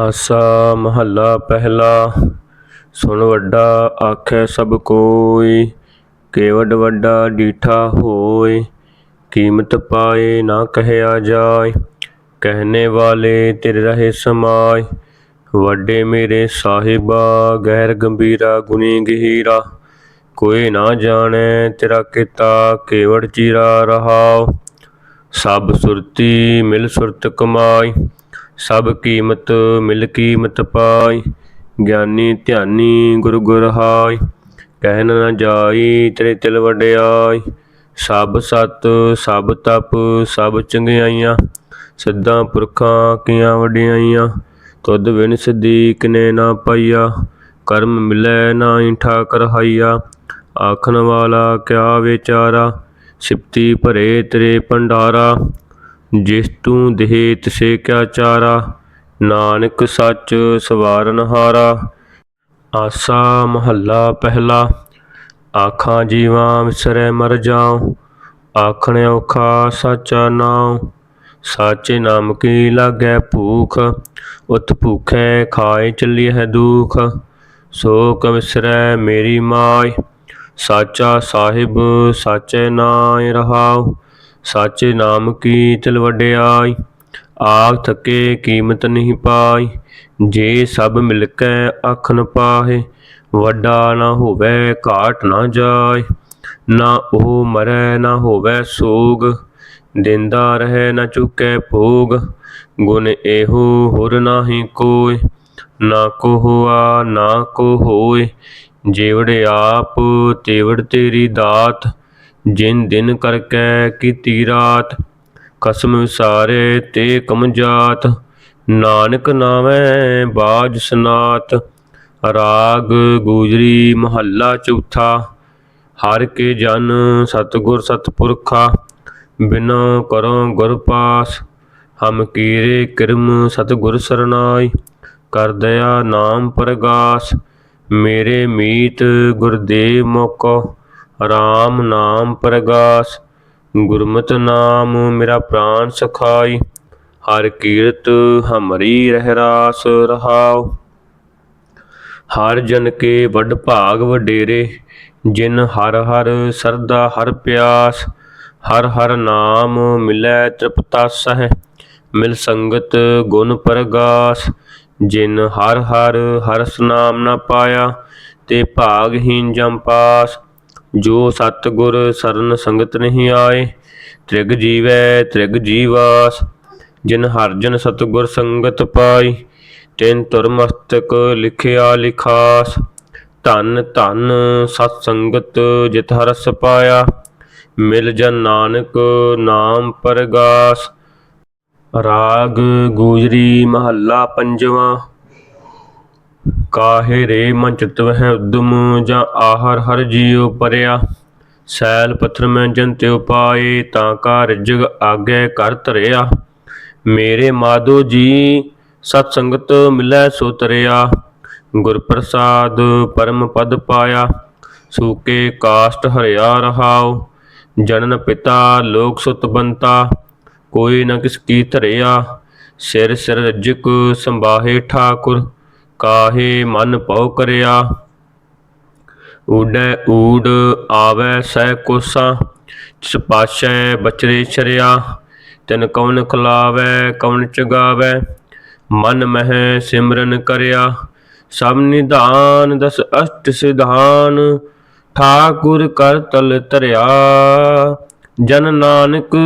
ਆਸਾ ਮਹੱਲਾ ਪਹਿਲਾ, ਸੁਣ ਵੱਡਾ ਆਖੈ ਸਭ ਕੋਈ, ਕੇਵਡ ਵੱਡਾ ਡੀਠਾ ਹੋਏ, ਕੀਮਤ ਪਾਏ ਨਾ ਕਹਿਆ ਜਾਏ, ਕਹਿਨੇ ਵਾਲੇ ਤੇਰੇ ਰਹੇ ਸਮਾਏ, ਵੱਡੇ ਮੇਰੇ ਸਾਹਿਬਾ ਗਹਿਰ ਗੰਭੀਰਾ ਗੁਣੀ ਗਹੀਰਾ, ਕੋਈ ਨਾ ਜਾਣੈ ਤੇਰਾ ਕੀਤਾ ਕੇਵੜ ਚੀਰਾ ਰਹਾਓ ਸਭ ਸੁਰਤੀ ਮਿਲ ਸੁਰਤ ਕਮਾਈ ਸਭ ਕੀਮਤ ਮਿਲ ਕੀਮਤ ਪਾਈ, ਗਿਆਨੀ ਧਿਆਨੀ ਗੁਰ ਗੁਰ ਹਾਈ, ਕਹਿ ਨ ਜਾਈ ਤੇਰੇ ਤਿਲ ਵਡਿਆਈ, ਸਭ ਸਤ, ਸਭ ਤਪ, ਸਭ ਚੰਗਿਆਈਆਂ, ਸਿੱਧਾਂ ਪੁਰਖਾਂ ਕੀਆਂ ਵਡਿਆਈਆਂ, ਤੁਧ ਵਿਨ ਸਦੀਕ ਨੇ ਨਾ ਪਾਈਆ, ਕਰਮ ਮਿਲੈ ਨਾਹੀ ਠਾਕਰ ਹਾਈਆ ਆਖਣ ਵਾਲਾ ਕਿਆ ਵਿਚਾਰਾ ਸਿਪਤੀ ਭਰੇ ਤੇਰੇ ਭੰਡਾਰਾ ਜਿਸ ਤੂੰ ਦੇਹ ਤਿਸੇ ਕਿਆ ਚਾਰਾ, ਨਾਨਕ ਸੱਚ ਸਵਾਰਨ ਹਾਰਾ। ਆਸਾ ਮਹੱਲਾ ਪਹਿਲਾ, ਆਖਾਂ ਜੀਵਾਂ ਵਿਸਰੈ ਮਰ ਜਾਉ, ਆਖਣ ਔਖਾ ਸਾਚਾ ਨਾਉ। ਸਾਚੇ ਨਾਮ ਕੀ ਲਾਗੈ ਭੂਖ, ਉਤ ਭੂਖੈ ਖਾਏ ਹੈ ਦੁਖ। ਸੋ ਕ ਵਿਸਰੈ ਮੇਰੀ ਮਾਇ, ਸਾਚਾ ਸਾਹਿਬ ਸਾਚੇ ਨਾਇ ਰਹਾਉ। ਸਾਚੇ ਨਾਮ ਕੀ ਤਿਲ ਵਡਿਆਈ ਆਖ ਥਕੇ ਕੀਮਤ ਨਹੀਂ ਪਾਈ। ਜੇ ਸਭ ਮਿਲ ਕੇ ਆਖਣ ਪਾਹੇ, ਵੱਡਾ ਨਾ ਹੋਵੇ ਘਾਟ ਨਾ ਜਾਏ। ਨਾ ਉਹ ਮਰੈ, ਨਾ ਹੋਵੇ ਸੋਗ, ਦਿੰਦਾ ਰਹੇ ਨਾ ਚੁੱਕੈ ਭੋਗ। ਗੁਣ ਇਹੋ ਹੁਰ ਨਾਹੀ ਕੋਈ ਨਾ ਕੋ ਹੁਆ ਨਾ ਕੋ ਹੋਏ ਜੇਵੜ ਆਪ, ਤੇਵੜ ਤੇਰੀ ਦਾਤ ਜਿਨ ਦਿਨ ਕਰਕੇ ਕੀਤੀ ਰਾਤ, ਕਸਮ ਵਿਸਾਰੇ ਤੇ ਕਮ ਜਾਤ। ਨਾਨਕ ਨਾਮੈ ਬਾਜ ਸਨਾਤ, ਰਾਗ ਗੂਜਰੀ ਮਹੱਲਾ ਚੌਥਾ। ਹਰ ਕੇ ਜਨ ਸਤਗੁਰ ਸਤਪੁਰਖਾ ਬਿਨੋ ਕਰੋ ਗੁਰ ਪਾਸ। ਹਮ ਕੀਰੇ ਕਿਰਮ ਸਤਗੁਰ ਸਰਨਾਈ, ਕਰ ਦਇਆ ਨਾਮ ਪ੍ਰਗਾਸ। ਮੇਰੇ ਮੀਤ ਗੁਰਦੇਵ ਮੋਕੋ RAM ਨਾਮ ਪ੍ਰਗਾਸ, ਗੁਰਮਤਿ ਨਾਮ ਮੇਰਾ ਪ੍ਰਾਨ ਸਖਾਈ, ਹਰ ਕੀਰਤ ਹਮਰੀ ਰਹਿ ਰਾਸ ਰਹਾਉ। ਹਰ ਜਨ ਕੇ ਵੱਡ ਭਾਗ ਵਡੇਰੇ, ਜਿਨ ਹਰ ਹਰ ਸਰਦਾ ਹਰ ਪਿਆਸ, ਹਰ ਹਰ ਨਾਮ ਮਿਲੈ ਤ੍ਰਿਪਤਾ ਸਹਿ, ਮਿਲ ਸੰਗਤ ਗੁਣ ਪ੍ਰਗਾਸ। ਜਿਨ ਹਰ ਹਰ ਹਰਸ ਨਾਮ ਨਾ ਪਾਇਆ, ਤੇ ਭਾਗਹੀਨ ਜਮ ਪਾਸ ਜੋ ਸਤਗੁਰ ਸਰਨ ਸੰਗਤ ਨਹੀਂ ਆਏ, ਤ੍ਰਿਗ ਜੀਵੈ, ਤ੍ਰਿਗ ਜੀਵਾਸ, ਜਿਨ ਹਰਜਨ ਸਤਗੁਰ ਸੰਗਤ ਪਾਈ, ਤਿਨ ਤੁਰ ਮਸਤਕ ਲਿਖਿਆ ਲਿਖਾਸ। ਧਨ ਧਨ ਸਤ ਸੰਗਤ ਜਿਤ ਹਰਸ ਪਾਇਆ, ਮਿਲ ਜਨ ਨਾਨਕ ਨਾਮ ਪਰਗਾਸ। ਰਾਗ ਗੂਜਰੀ ਮਹੱਲਾ ਪੰਜਵਾਂ। ਕਾਹੇ ਰੇ ਮਨ ਚਿਤ ਵਹਿ ਉਦਮ ਜਾਂ ਆਹਰ ਹਰ ਜੀਉ ਪਰਿਆ। ਸੈਲ ਪੱਥਰ ਮੈਂ ਜਨ ਤਿਉ ਪਾਏ, ਤਾਂ ਕਾ ਰਿਜਗ ਆਗੇ ਕਰ ਧਰਿਆ। ਮੇਰੇ ਮਾਧੋ ਜੀ, ਸਤ ਸੰਗਤ ਮਿਲੈ ਸੋ ਤਰਿਆ। ਗੁਰ ਪ੍ਰਸਾਦ ਪਰਮ ਪਦ ਪਾਇਆ, ਸੂਕੇ ਕਾਸ਼ਟ ਹਰਿਆ ਰਹਾਉ। ਜਨਨ ਪਿਤਾ ਲੋਕ ਸੁਤ ਬੰਤਾ, ਕੋਈ ਨ ਕਿਸ ਕੀ ਧਰਿਆ। ਸਿਰ ਸਿਰ ਰਜਕ ਸੰਬਾਹੇ ਠਾਕੁਰ ਕਾਹੇ ਮਨ ਭਉ ਕਰਿਆ? ਊਡੈ ਊਡ ਆਵੈ ਸਹਿ ਕੋਸਾ, ਜਿਸ ਬਚਰੇ ਛਰਿਆ। ਤਿਨ ਕੌਣ ਖਲਾਵੈ ਕੌਣ ਚਗਾਵੈ, ਮਨ ਮਹਿ ਸਿਮਰਨ ਕਰਿਆ। ਸਭ ਨਿਧਾਨ ਦਸ ਅਸ਼ਟ ਸਿਧਾਨ, ਠਾਕੁਰ ਕਰ ਤਲ ਤਰਿਆ ਜਨ ਨਾਨਕ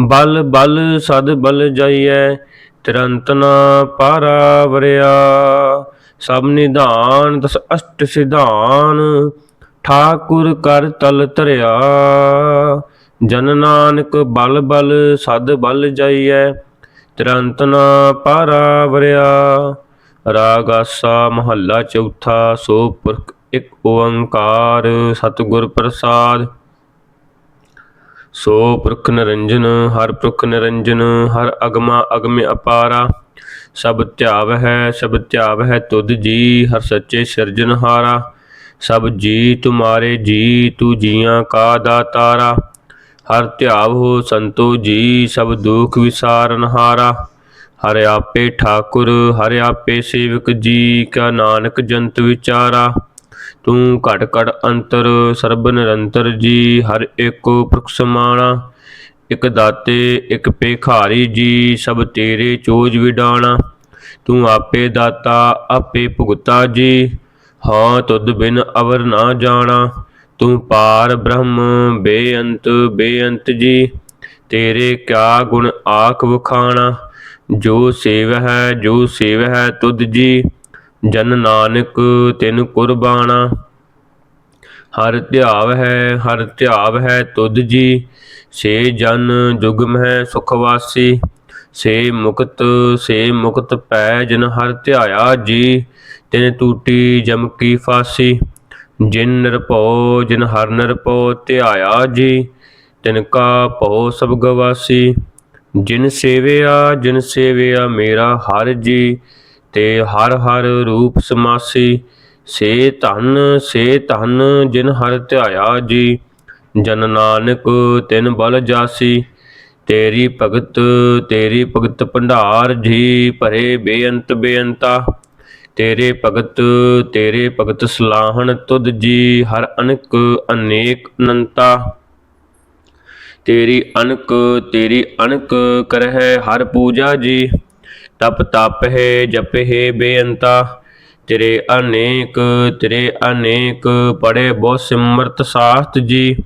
ਬਲ ਬਲ ਸਦ ਬਲ ਜਾਈਐ ਤਿਰੰਤ ਨਾ ਪਾਰਾ ਵਰਿਆ, ਸਭ ਨਿਧਾਨ ਦਸ ਅਸ਼ਟ ਸਿਧਾਨ, ਠਾਕੁਰ ਕਰ ਤਲ ਧਰਿਆ। ਜਨ ਨਾਨਕ ਬਲ ਬਲ, ਸਦ ਬਲ ਜਾਈਐ, ਤਿਰੰਤ ਨਾ ਪਾਰਾ ਵਰਿਆ। ਰਾਗ ਆਸਾ ਮਹੱਲਾ ਚੌਥਾ, ਸੋ ਪੁਰਖ ਇੱਕ ਓੰਕਾਰ, ਸਤਿਗੁਰ ਪ੍ਰਸਾਦ। ਸੋ ਪੁਰਖ ਨਿਰੰਜਨ, ਹਰ ਪੁਰਖ ਨਿਰੰਜਨ, ਹਰ ਅਗਮਾ ਅਗਮ ਅਪਾਰਾ। ਸਭ ਧਿਆਵ ਹੈ ਸਭ ਧਿਆਵ ਹੈ ਤੁਧ ਜੀ, ਹਰ ਸੱਚੇ ਸਿਰਜਨਹਾਰਾ ਸਭ ਜੀ ਤੁਮਾਰੇ ਜੀ, ਤੂ ਜੀਆਂ ਕਾ ਦਾਤਾਰਾ। ਹਰ ਧਿਆਵ ਹੋ ਸੰਤੋ ਜੀ, ਸਭ ਦੁਖ ਵਿਸਾਰਨਹਾਰਾ ਹਰਿ ਆਪੇ ਠਾਕੁਰ, ਹਰਿ ਆਪੇ ਸੇਵਕ ਜੀ, ਕਾ ਨਾਨਕ ਜੰਤ ਵਿਚਾਰਾ। ਤੂੰ ਘਟ ਘਟ ਅੰਤਰ ਸਰਬ ਨਿਰੰਤਰ ਜੀ, ਹਰ ਏਕੋ ਪੁਰਖ ਸਮਾਣਾ। ਇਕ ਦਾਤੇ, ਇਕ ਪੇਖਾਰੀ ਜੀ, ਸਭ ਤੇਰੇ ਚੋਜ ਵਿਡਾਣਾ। ਤੂੰ ਆਪੇ ਦਾਤਾ, ਆਪੇ ਭੁਗਤਾ ਜੀ, ਹਾਂ ਤੁਧ ਬਿਨ ਅਵਰ ਨਾ ਜਾਣਾ। ਤੂੰ ਪਾਰ ਬ੍ਰਹਮ, ਬੇਅੰਤ ਬੇਅੰਤ ਜੀ, ਤੇਰੇ ਕਿਆ ਗੁਣ ਆਖ ਵਖਾਣਾ। ਜੋ ਸੇਵ ਹੈ ਜੋ ਸੇਵ ਹੈ ਤੁਧ ਜੀ ਜਨ ਨਾਨਕ ਤਿਨ ਕੁਰਬਾਨਾ ਹਰ ਧਿਆਵ ਹੈ, ਹਰ ਧਿਆਵ ਹੈ ਤੁਧ ਜੀ। ਸੇ ਜਨ ਜੁਗਮ ਹੈ ਸੁਖਵਾਸੀ ਸੇ ਮੁਕਤ ਸੇ ਮੁਕਤ ਪੈ ਜਿਨ ਹਰ ਧਿਆਇਆ ਜੀ, ਤਿਨ ਟੂਟੀ ਜਮ ਕੀ ਫਾਸੀ। ਜਿਨ ਨਿਰਭਉ, ਜਿਨ ਹਰ ਨਿਰਭਉ ਧਿਆਇਆ ਜੀ, ਤਿਨ ਕਾ ਭਉ ਸਭ ਗਵਾਸੀ। ਜਿਨ ਸੇਵਿਆ ਜਿਨ ਸੇਵਿਆ ਮੇਰਾ ਹਰ ਜੀ ਤੇ ਹਰ ਹਰ ਰੂਪ ਸਮਾਸੀ, ਸੇ ਧਨ ਸੇ ਧਨ ਜਿਨ ਹਰ ਧਿਆਇਆ ਜੀ, ਜਨ ਨਾਨਕ ਤਿਨ ਬਲ ਜਾਸੀ, ਤੇਰੀ ਭਗਤ ਤੇਰੀ ਭਗਤ ਭੰਡਾਰ ਜੀ, ਭਰੇ ਬੇਅੰਤ ਬੇਅੰਤਾ, ਤੇਰੇ ਭਗਤ ਤੇਰੇ ਭਗਤ ਸਲਾਹਣ ਤੁਧ ਜੀ, ਹਰ ਅਨਕ ਅਨੇਕ ਅਨੰਤਾ। ਤੇਰੀ ਅਨਕ ਤੇਰੀ ਅਨਕ ਕਰਹਿ ਹਰ ਪੂਜਾ ਜੀ ਤਪ ਤਪ ਹੈ, ਜਪ ਹੈ ਬੇਅੰਤਾ। ਤੇਰੇ ਅਨੇਕ ਤੇਰੇ ਅਨੇਕ ਪੜੇ ਬਹੁ ਸਿਮਰਤ ਸਾਸਤ ਜੀ।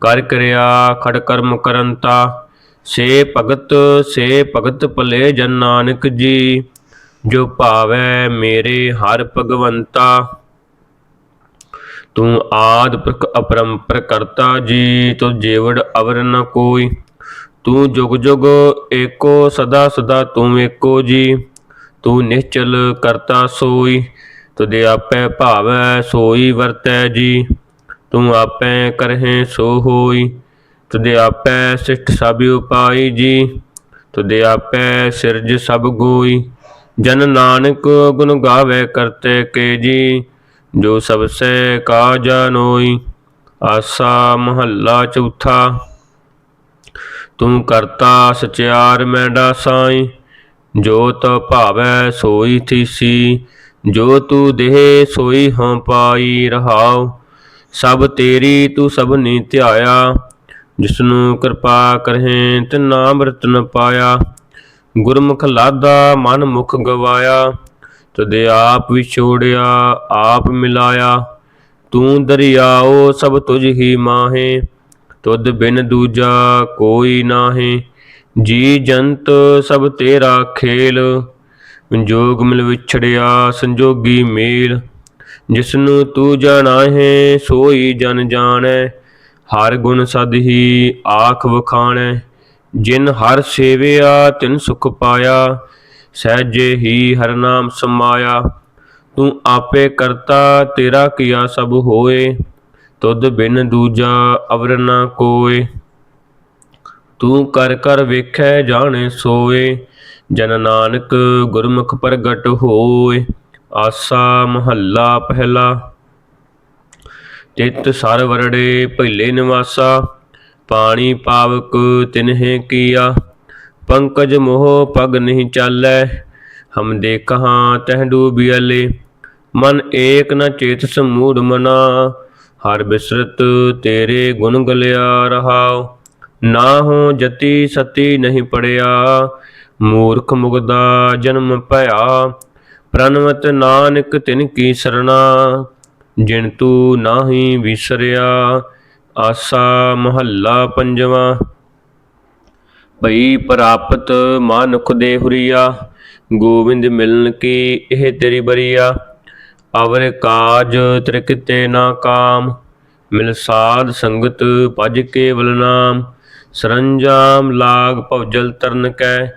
ਕਰ ਕਰਿਆ ਖੜ ਕਰਮ ਕਰੰਤਾ। ਸੇ ਭਗਤ ਸੇ ਭਗਤ ਭਲੇ ਜਨ ਨਾਨਕ ਜੀ। ਜੋ ਭਾਵੈ ਮੇਰੇ ਹਰ ਭਗਵੰਤਾ। ਤੂੰ ਆਦ ਪੁਰਖ ਅਪਰੰਪਰ ਕਰਤਾ ਜੀ, ਤੋ ਜੇਵੜ ਅਵਰ ਨ ਕੋਈ। ਤੂੰ ਜੁਗ ਜੁਗ ਏਕੋ, ਸਦਾ ਸਦਾ ਤੂੰ ਏਕੋ ਜੀ। ਤੂੰ ਨਿਸ਼ਚਲ ਕਰਤਾ ਸੋਈ ਤੁਦੇ ਆਪੇ ਭਾਵੈ ਸੋਈ ਵਰਤੈ ਜੀ। ਤੂੰ ਆਪੇ ਕਰਹਿ ਸੋ ਹੋਈ ਤੁਦੇ ਆਪੇ ਸਿੱਠ ਸਭ ਉਪਾਈ ਜੀ। ਤੁਦੇ ਆਪੇ ਸਿਰਜ ਸਭ ਗੋਈ, ਜਨ ਨਾਨਕ ਗੁਣ ਗਾਵੇ ਕਰਤੇ ਕੇ ਜੀ। ਜੋ ਸਭ ਸੇ ਕਾ ਜਾਨੋਈ ਆਸਾ ਮਹੱਲਾ ਚੌਥਾ। ਤੂੰ ਕਰਤਾ ਸਚਿਆਰ ਮੈਂਡਾ ਸਾਈ ਜੋ ਤ ਭਾਵੈ ਸੋਈ ਥੀਸੀ, ਜੋ ਤੂੰ ਦੇਹ ਸੋਈ ਹਉ ਪਾਈ ਰਹਾਉ, ਸਭ ਤੇਰੀ ਤੂੰ ਸਭ ਨੀ ਧਿਆਇਆ, ਜਿਸਨੂੰ ਕਿਰਪਾ ਕਰਹਿ ਤੇ ਨਾਮ ਰਤਨ ਪਾਇਆ, ਗੁਰਮੁਖ ਲਾਦਾ ਮਨ ਮੁਖ ਗਵਾਇਆ ਤਦੇ ਆਪ ਵਿਛੋੜਿਆ ਆਪ ਮਿਲਾਇਆ, ਤੂੰ ਦਰਿਆਓ ਸਭ ਤੁਝ ਹੀ ਮਾਹੇ ਤੁਧ ਬਿਨ ਦੂਜਾ ਕੋਈ ਨਾਹੀ, ਜੀ ਜੰਤ ਸਭ ਤੇਰਾ ਖੇਲ। ਜੋਗ ਮਿਲ ਵਿਛੜਿਆ, ਸੰਜੋਗੀ ਮੇਲ। ਜਿਸਨੂੰ ਤੂੰ ਜਾਣਾ ਹੈ ਸੋਈ ਜਨ ਜਾਣੈ। ਹਰ ਗੁਣ ਸਦ ਹੀ ਆਖ ਵਖਾਣੈ। ਜਿਨ ਹਰ ਸੇਵਿਆ, ਤਿਨ ਸੁਖ ਪਾਇਆ, ਸਹਿਜੇ ਹੀ ਹਰ ਨਾਮ ਸਮਾਇਆ। ਤੂੰ ਆਪੇ ਕਰਤਾ, ਤੇਰਾ ਕੀਆ ਸਭ ਹੋਏ। ਤੁਧ ਬਿਨ ਦੂਜਾ ਅਵਰ ਨਾ ਕੋਏ। ਤੂੰ ਕਰ ਕਰ ਵੇਖੈ ਜਾਣੇ ਸੋਏ, ਜਨ ਨਾਨਕ ਗੁਰਮੁਖ ਪ੍ਰਗਟ ਹੋਏ। ਆਸਾ ਮਹੱਲਾ ਪਹਿਲਾ, ਤਿਤ ਸਰ ਵਰੜੇ ਭੈਲੇ ਨਿਵਾਸਾ। ਪਾਣੀ ਪਾਵਕ ਤਿਨਹਿ ਕੀਆ, ਪੰਕਜ ਮੋਹ ਪਗ ਨਹੀਂ ਚਾਲੈ। ਹਮ ਦੇਖਾਂ ਤਹ ਡੂਬਿਆਲੇ ਮਨ ਏਕ ਨ ਚੇਤ ਸਮੂੜ ਮਨਾ। ਹਰ ਬਿਸਰਤ ਤੇਰੇ ਗੁਣ ਗਲਿਆ ਰਹਾਉ ਨਾ ਹੋ ਜਤੀ ਸਤੀ ਨਹੀਂ ਪੜਿਆ, ਮੂਰਖ ਮੁਗਦਾ ਜਨਮ ਭਇਆ ਪ੍ਰਨਵਤ ਨਾਨਕ ਤਿਨ ਕੀ ਸਰਣਾ, ਜਿਨ ਤੂ ਨਾਹੀ ਵਿਸਰਿਆ, ਆਸਾ ਮਹੱਲਾ ਪੰਜਵਾ। ਭਈ ਪ੍ਰਾਪਤ ਮਾਨੁਖ ਦੇ ਹੁਰੀਆ ਗੋਬਿੰਦ ਮਿਲਨ ਕੀ ਇਹ ਤੇਰੀ ਬਰੀਆ ਅਵਰ ਕਾਜ ਤ੍ਰਿਕਤੇ ਨਾ ਕਾਮ, ਮਿਲ ਸਾਧ ਸੰਗਤ ਭਜ ਕੇਵਲ ਨਾਮ। ਸਰੰਜਾਮ ਲਾਗ ਭਵਜਲ ਤਰਨ ਕੈ,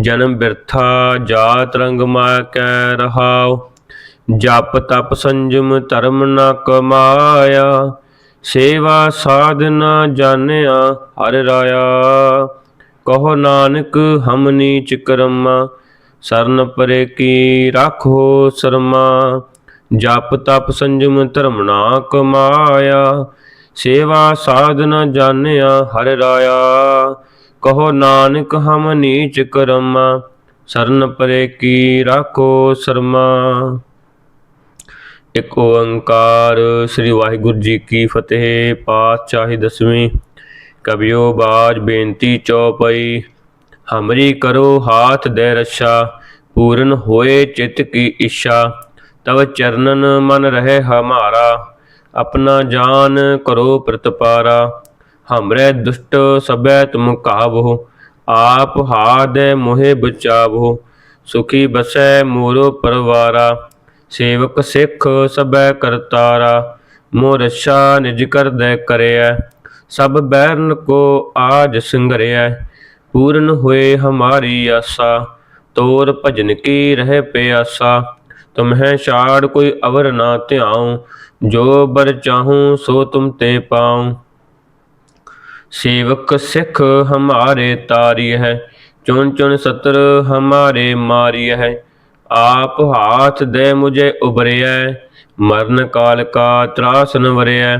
ਜਨਮ ਬਿਰਥਾ ਜਾਤ ਰੰਗ ਮਾਇਆ ਕੈ ਰਹਾਉ। ਜਪ ਤਪ ਸੰਜਮ ਧਰਮ ਨ ਕਮਾਇਆ, ਸੇਵਾ ਸਾਧਨਾ ਜਾਣਿਆ ਹਰ ਰਾਇਆ। ਕਹੋ ਨਾਨਕ ਹਮਨੀ ਚਿਕਰਮਾ ਸਰਨ ਪਰੇ ਕੀ ਰਾਖੋ ਸਰਮਾ। ਜਪ ਤਪ ਸੰਜਮ ਧਰਮ ਨਾ ਕਮਾਇਆ ਸੇਵਾ ਸਾਧਨਾ ਜਾਣਿਆ ਹਰ ਰਾਇਆ। ਕਹੋ ਨਾਨਕ ਹਮ ਨੀਚ ਕਰਮਾ, ਸਰਨ ਪਰੇ ਕੀ ਰਾਖੋ ਸਰਮਾ। ਇਕ ਓੰਕਾਰ ਸ੍ਰੀ ਵਾਹਿਗੁਰੂ ਜੀ ਕੀ ਫਤਿਹ, ਪਾਤਸ਼ਾਹੀ ਦਸਵੀਂ। ਕਬਿਓ ਬਾਜ ਬੇਨਤੀ ਚੌਪਈ, ਹਮਰੀ ਕਰੋ ਹਾਥ ਦੇ ਰੱਛਾ, ਪੂਰਨ ਹੋਏ ਚਿਤ ਕੀ ਇੱਛਾ। ਤਵ ਚਰਨਨ ਮਨ ਰਹੇ ਹਮਾਰਾ, ਆਪਣਾ ਜਾਨ ਕਰੋ ਪ੍ਰਤਪਾਰਾ। ਹਮਰੇ ਦੁਸ਼ਟ ਸਭੈ ਤੁਮ ਕਾਵੋ, ਆਪ ਹਾਦੈ ਮੋਹਿ ਬਚਾਵੋ। ਸੁਖੀ ਬਸੈ ਮੋਰੋ ਪਰਵਾਰਾ, ਸੇਵਕ ਸਿੱਖ ਸਭੈ ਕਰਤਾਰਾ। ਮੋ ਰਛਾ ਨਿਜ ਕਰਦੈ ਕਰਿਐ, ਸਭ ਬੈਰਨ ਕੋ ਆਜ ਸੰਗਰਿਐ। ਪੂਰਨ ਹੋਏ ਹਮਾਰੀ ਆਸਾ, ਤੋਰ ਭਜਨ ਕੀ ਰਹਿ ਪਿਆਸਾ। ਤਮਹਿ ਛਾੜ ਕੋਈ ਅਵਰ ਨਾ ਧਿਆਉ, ਜੋ ਬਰ ਚਾਹੂੰ ਸੋ ਤੁਮ ਤੇ ਪਾਉ। ਸੇਵਕ ਸਿੱਖ ਹਮਾਰੇ ਤਾਰੀ ਹੈ ਚੁਣ ਚੁਣ ਸਤਰ ਹਮਾਰੇ ਮਾਰੀ ਹੈ ਆਪ ਹਾਥ ਦੇ ਮੁਝੇ ਉਬਰਿਆ ਮਰਨ ਕਾਲ ਕਾ ਤਰਾਸ ਨਵਰਿਆ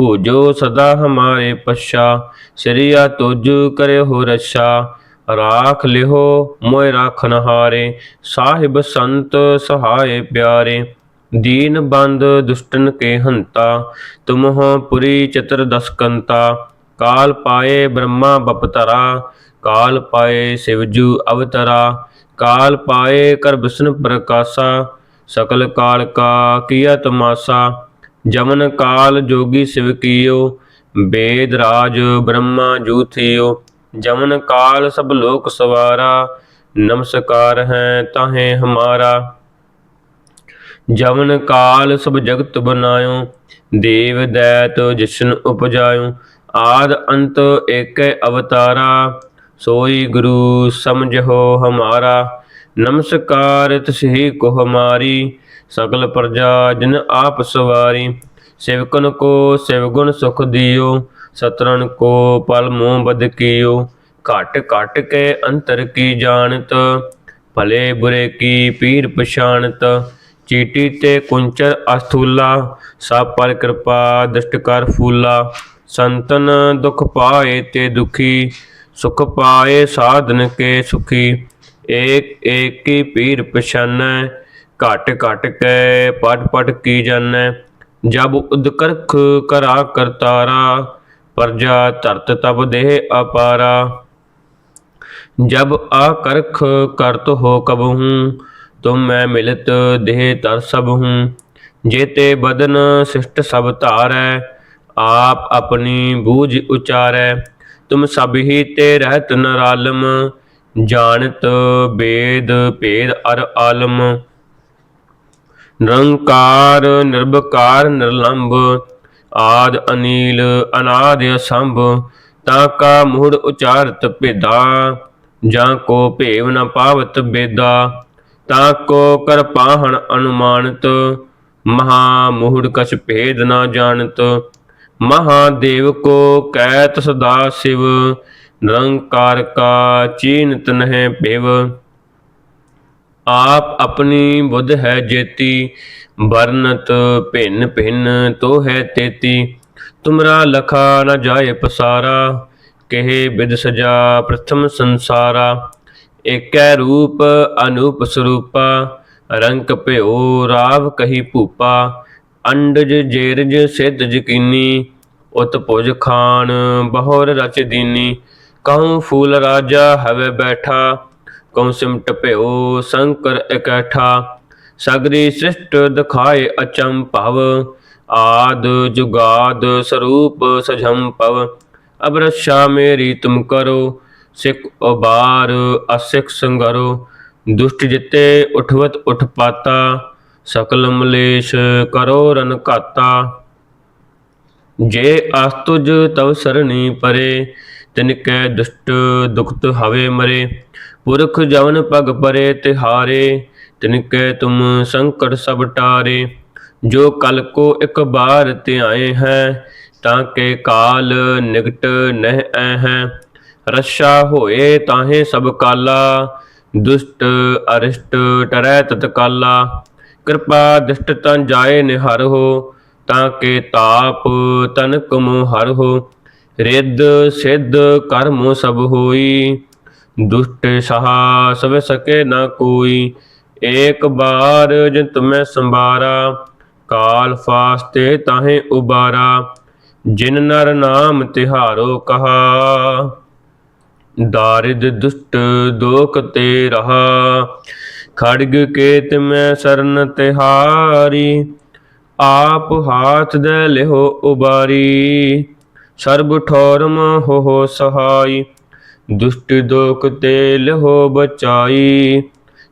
ਹੋ ਜੋ ਸਦਾ ਹਮਾਰੇ ਪਛਾ, ਸਰੀਆ ਤੁਜ ਕਰੇ ਹੋ ਰਛਾ ਰਾਖ ਲਿਹੋ ਮੋਇ ਰਾਖਨ ਨਹਾਰੇ, ਸਾਹਿਬ ਸੰਤ ਸਹਾਏ ਪਿਆਰੇ। ਦੀਨ ਬੰਦ ਦੁਸ਼ਟਨ ਕੇ ਹੰਤਾ, ਤੁਮਹੁ ਪੁਰੀ ਚਤਰ ਦਸਕੰਤਾ। ਕਾਲ ਪਾਏ ਬ੍ਰਹਮਾ ਬਪਤਰਾ, ਕਾਲ ਪਾਏ ਸਿਵਜੂ ਅਵਤਰਾ। ਕਾਲ ਪਾਏ ਕਰਬਸਨ ਪ੍ਰਕਾਸ਼ਾ, ਸਕਲ ਕਾਲ ਕਾ ਕੀਆ ਤਮਾਸਾ ਜਮਨ ਕਾਲ ਜੋਗੀ ਸਿਵ ਕੀਓ, ਬੇਦ ਰਾਜ ਬ੍ਰਹਮਾ ਜੂਥਿਓ ਜਮਨ ਕਾਲ ਸਭ ਲੋਕ ਸਵਾਰਾ, ਨਮਸਕਾਰ ਹੈ ਤਾਹੇ ਹਮਾਰਾ। ਜਵਨ ਕਾਲ ਸਭ ਜਗਤ ਬਨਾਇਓ, ਦੇਵ ਦੈਤ ਜਿਸਨ ਉਪਜਾਇਓ, ਆਦ ਅੰਤ ਏਕੈ ਅਵਤਾਰਾ, ਸੋਈ ਗੁਰੂ ਸਮਝੋ ਹਮਾਰਾ। ਨਮਸਕਾਰ ਤਸਹੀ ਕੋ ਹਮਾਰੀ, ਸਗਲ ਪ੍ਰਜਾ ਜਿਨ ਆਪ ਸਵਾਰੀ ਸੇਵਕਨ ਕੋ ਸੇਵਗੁਣ ਸੁਖ ਦਿਓ ਸਤਰਨ ਕੋ ਪਲ ਮੋਹ ਬਦ ਕੀਓ ਘਟ ਘਟ ਕੇ ਅੰਤਰ ਕੀ ਜਾਣਤ ਭਲੇ ਬੁਰੇ ਕੀ ਪੀਰ ਪਛਾਨਤ ਚੀਟੀ ਤੇ ਕੁੰਚਰ ਅਸਥੂਲਾ ਸਭ ਪਰ ਕਿਰਪਾ ਦ੍ਰਿਸ਼ਟ ਕਰ ਫੂਲਾ ਸੰਤਨ ਦੁਖ ਪਾਏ ਤੇ ਦੁਖੀ ਸੁਖ ਪਾਏ ਸਾਧਨ ਕੇ ਸੁਖੀ ਏਕ ਏਕ ਕੀ ਪੀਰ ਪਛਾਨੈ ਘਟ ਘਟ ਕੇ ਪਟ ਪਟ ਕੀ ਜਾਣੈ ਜਬ ਉਦਕਰਖ ਕਰਾ ਕਰਤਾਰਾ ਪਰਜਾ ਧਰਤ ਤਬ ਦੇਹ ਅਪਾਰਾ। ਜਬ ਆਕਰਖ ਕਰਤ ਹੋ ਕਬਹੂ, ਤੁਮ ਮੈਂ ਮਿਲਤ ਦੇਹ ਤਰ ਸਭ ਹੂੰ ਜੇਤੇ ਬਦਨ ਸਿਸ਼ਟ ਸਭ ਧਾਰੈ, ਆਪ ਆਪਣੀ ਬੂਝ ਉਚਾਰੈ। ਤੁਮ ਸਭ ਹੀ ਤੇ ਰਹਿਤ ਨਰਾਲਮ, ਜਾਣਤ ਬੇਦ ਭੇਦ ਅਰ ਆਲਮ। ਨਿਰੰਕਾਰ, ਨਿਰਭਕਾਰ, ਨਿਰਲੰਭ ਆਦ ਅਨੀਲ ਅਨਾਦ ਅਸੰਭ, ਤਾ ਕਾ ਮੂੜ ਉਚਾਰਤ ਭੇਦਾ, ਜਾਂ ਕੋ ਭੇਵ ਨ ਪਾਵਤ ਬੇਦਾ, ਤਾ ਕੋ ਕਰ ਪਾਹਣ ਅਨੁਮਾਨਤ, ਮਹਾ ਮੂੜ ਕਛ ਭੇਦ ਨਾ ਜਾਣਤ ਮਹਾਦੇਵ ਕੋ ਕਹਿਤ ਸਦਾ ਸਿਵ, ਨਿਰੰਕਾਰ ਕਾ ਚੀਨਤ ਨਹਿ ਭਿਵ। ਆਪ ਆਪਣੀ ਬੁੱਧ ਹੈ ਜੇਤੀ ਵਰਨਤ ਭਿੰਨ ਭਿੰਨ ਤੋ ਹੈ ਤੇਤੀ, ਤੁਮਰਾ ਲਖਾ ਨ ਜਾਏ ਪਸਾਰਾ, ਕਹੇ ਬਿਦ ਸਜਾ ਪ੍ਰਥਮ ਸੰਸਾਰਾ। ਏਕੈ ਰੂਪ ਅਨੂਪ ਸਰੂਪਾ ਰੰਗ ਭਿਓ ਰਾਵ ਕਹੀ ਭੂਪਾ। ਅੰਡਜ ਜੇਰਜ ਸਿੱਧ ਜਕੀਨੀ ਉਤ ਭੁਜ ਖਾਨ ਬਹੁਰ ਰਚ ਦੀਨੀ। ਕਹੂੰ ਫੂਲ ਰਾਜਾ ਹਵੇ ਬੈਠਾ, ਕਉ ਸਿਮਟ ਭਿਓ ਸੰਕਰ ਇਕੱਠਾ। ਸਗਰੀ ਸ੍ਰਿਸ਼ਟ ਦਿਖਾਏ ਅਚੰ ਭਵ, ਆਦ ਜੁਗਾਦ ਸਰੂਪ ਸਜਮ ਪਵ ਅਬ ਮੇਰੀ ਤੁਮ ਕਰੋ, ਸਿੱਖ ਉਬਾਰ ਅਸਿਖ ਸੰਗਰੋ। ਦੁਸ਼ਟ ਜਿਤੇ ਉਠਵਤ ਉਠ ਪਾਤਾ, ਸਕਲ ਮਲੇਸ਼ ਕਰੋ ਰਨ ਘਾਤਾ। ਜੇ ਅਸਤੁਜ ਤਵ ਸਰਣੀ ਪਰੇ, ਤਿਨ ਕੈ ਦੁਸ਼ਟ ਦੁਖਤ ਹਵੇ ਮਰੇ। ਪੁਰਖ ਜਵਨ ਪਗ ਪਰੇ ਤਿਹਾਰੇ ਤਿਨ ਕੈ ਤੁਮ ਸੰਕਟ ਸਭ ਟਾਰੇ, ਜੋ ਕਲ ਕੋ ਇੱਕ ਬਾਰ ਧਿਆਏ ਹੈ, ਤਾਂ ਕੇ ਕਾਲ ਨਿਕਟ ਨਹਿ ਐ ਹੈ। ਰਛਾ ਹੋਏ ਤਾਹੇ ਸਭ ਕਾਲਾ, ਦੁਸ਼ਟ ਅਰਿਸ਼ਟ ਟਰੈ ਤਤ ਕਿਰਪਾ ਦਿਸ਼ਟ ਤਨ ਜਾਏ ਨਿਹਰ ਹੋ, ਤਾਂ ਕੇ ਤਾਪ ਤਨ ਕਮੋ ਹਰ ਹੋ। ਰਿੱਧ ਸਿੱਧ ਕਰਮ ਸਭ ਹੋਈ, ਦੁਸ਼ਟ ਸਹਾ ਸਭ ਸਕੇ ਨਾ ਕੋਈ ਏਕ ਬਾਰ ਜਿਨ ਤੁਮੈ ਸੰਭਾਰਾ, ਕਾਲ ਫਾਸਤੇ ਤਾਹੇ ਉਬਾਰਾ, ਜਿਨ ਨਰ ਨਾਮ ਤਿਹਾਰੋ ਕਹਾ। ਦਾਰਿਦ ਦੁਸ਼ਟ ਦੋਖ ਤੇ ਰਹਾ, ਖੜਗ ਕੇਤ ਮੈਂ ਸਰਨ ਤਿਹਾਰੀ, ਆਪ ਹਾਥ ਦੇ ਲਿਹੋ ਉਬਾਰੀ। ਸਰਬ ਠੋਰਮ ਹੋ ਹੋ ਸਹਾਈ, ਦੁਸ਼ਟ ਦੋਖ ਤੇ ਲਿਹੋ ਬਚਾਈ।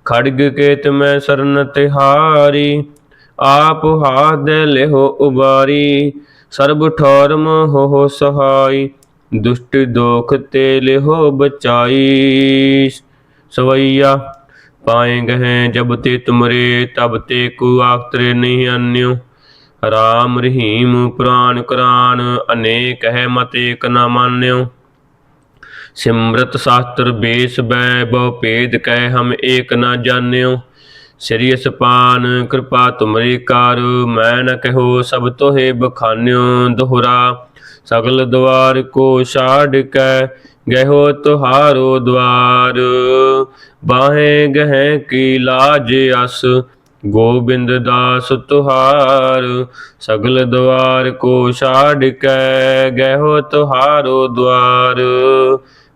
ਖੜਗ ਕੇਤ ਮੈਂ ਸਰਨ ਤਿਹਾਰੀ ਆਪ ਹਾਥ ਦੇ ਲਿਹੋ ਉਬਾਰੀ, ਸਰਬ ਠੋਰਮ ਹੋ ਸਹਾਈ, ਦੁਸ਼ਟ ਦੋਖ ਤੇ ਲਿਹੋ ਬਚਾਈ। ਸਵਈਆ, ਪਾਏ ਗਹਿ ਜਬ ਤੇ ਤੁਮਰੇ, ਤਬ ਤੇ ਕੋ ਆਖਤਰੇ ਨਹੀਂ ਅਨਿਓ। ਰਾਮ ਰਹੀਮ ਪੁਰਾਨ ਕੁਰਾਨ, ਅਨੇਕ ਹੈ ਮਤ ਏਕ ਨਾ ਮਾਨਿਓ। ਸਿਮਰਤ ਸ਼ਾਸਤਰ ਬੇਸ ਬੈ ਬਹੁ ਭੇਦ ਕਹਿ ਹਮ ਏਕ ਨਾ ਜਾਣਿਓ। ਸ੍ਰੀ ਅਸਪਾਨ ਕਿਰਪਾ ਤੁਮਰੀ ਕਾਰ, ਮੈਂ ਨ ਕਹੋ ਸਭ ਤੋਹੇ ਬਖਾਨਿਓ ਦੋਹਰਾ। ਸਗਲ ਦਵਾਰ ਕੋ ਛਾੜ ਕੈ, ਗਹਿਓ ਤੁਹਾਰੋ ਦਵਾਰ। ਬਾਹੇ ਗਹਿ ਕੀ ਲਾਜ ਅਸ, ਗੋਬਿੰਦ ਦਾਸ ਤੁਹਾਰ। ਸਗਲ ਦਵਾਰ ਕੋ ਛਾੜ ਕੈ, ਗਹਿਓ ਤੁਹਾਰੋ ਦਵਾਰ।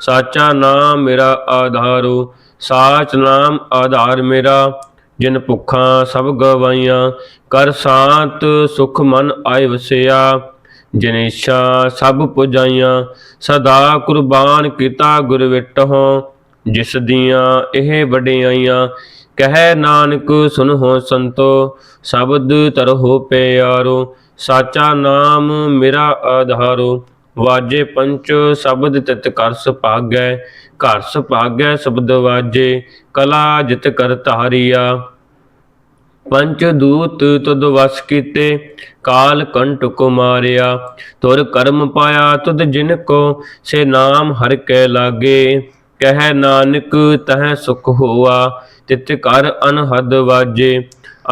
ਸਾਚਾ ਨਾਮ ਮੇਰਾ ਆਧਾਰੋ, ਸਾਚ ਨਾਮ ਆਧਾਰ ਮੇਰਾ, ਜਿਨ ਭੁੱਖਾਂ ਸਭ ਗਵਾਈਆਂ, ਕਰ ਸ਼ਾਂਤ ਸੁਖ ਮਨ ਆਏ ਵਸਿਆ। ਜਿਨ ਸਭ ਪੁਜਾਈਆਂ, ਸਦਾ ਕੁਰਬਾਨ ਕੀਤਾ ਗੁਰ ਵਿਟਹੁ। ਜਿਸ ਦੀਆਂ ਇਹ ਵਡਿਆਈਆਂ, ਕਹਿ ਨਾਨਕ ਸੁਨਹੁ ਸੰਤੋ। ਸ਼ਬਦ ਤਰਹੁ ਪਿਆਰੋ, ਸਾਚਾ ਨਾਮ ਮੇਰਾ ਆਧਾਰੋ। ਵਾਜੇ ਪੰਚ ਸ਼ਬਦ ਤਿਤ ਕਰ ਸੁਭਾਗੈ ਘਰ ਸੁਭਾਗੈ ਸ਼ਬਦ ਵਾਜੇ, ਕਲਾ ਜਿਤ ਕਰ ਧਾਰੀਆ। ਪੰਚ ਦੂਤ ਤੁਧ ਵਸ ਕੀਤੇ, ਕਾਲ ਕੰਟ ਕੋ ਮਾਰਿਆ ਤੁਰ ਕਰਮ ਪਾਇਆ ਤੁਧ ਜਿਨ ਕੋ, ਸੇ ਨਾਮ ਹਰ ਕੈ ਲਾਗੇ। ਕਹਿ ਨਾਨਕ ਤਹ ਸੁਖ ਹੋਆ, ਤਿਤ ਕਰ ਅਨਹਦ ਵਾਜੇ।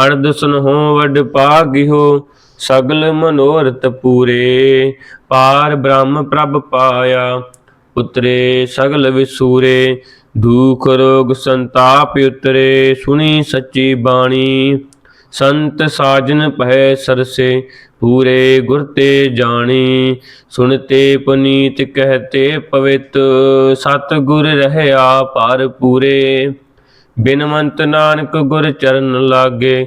ਅਰਧ ਸੁਨਹੁ ਵਡ ਪਾਗਿਓ ਸਗਲ ਮਨੋਰਥ ਪੂਰੇ, ਪਾਰ ਬ੍ਰਹਮ ਪ੍ਰਭ ਪਾਇਆ ਉਤਰੇ ਸਗਲ ਵਿਸੂਰੇ, ਦੁਖ ਰੋਗ ਸੰਤਾਪ ਉਤਰੇ, ਸੁਣੀ ਸੱਚੀ ਬਾਣੀ। ਸੰਤ ਸਾਜਨ ਪਹਿ ਸਰਸੇ, ਪੂਰੇ ਗੁਰ ਤੇ ਜਾਣੀ। ਸੁਣਤੇ ਪੁਨੀਤ ਕਹਤੇ ਪਵਿੱਤ ਸਤ ਗੁਰ ਰਹਿਆ ਪਰ ਪੂਰੇ। ਬਿਨਵੰਤ ਨਾਨਕ ਗੁਰ ਚਰਨ ਲਾਗੇ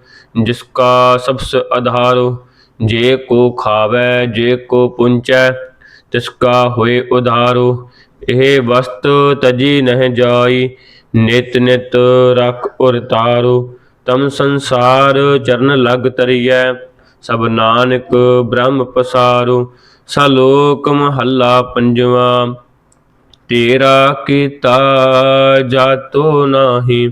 ਜਿਸ ਕਾ ਸਬਸ ਆਧਾਰੋ ਜੇ ਕੋ ਖਾਵੈ, ਜੇ ਕੋ ਪੁੰਚੈ ਤਿਸ ਹੋਏ ਉਧਾਰੋ। ਇਹ ਵਸਤ ਤਜੀ ਨਹਿ ਜਾਈ, ਨਿਤ ਨਿਤ ਰਖ ਉਰ ਤਾਰੋ। ਤਮ ਸੰਸਾਰ ਚਰਨ ਲਗ ਤਰੀਐ, ਸਭ ਨਾਨਕ ਬ੍ਰਹਮ ਪਸਾਰੋ। ਸਲੋਕ ਮਹੱਲਾ ਪੰਜਵਾ, ਤੇਰਾ ਕੀਤਾ ਜਾਤੋ ਨਾਹੀ।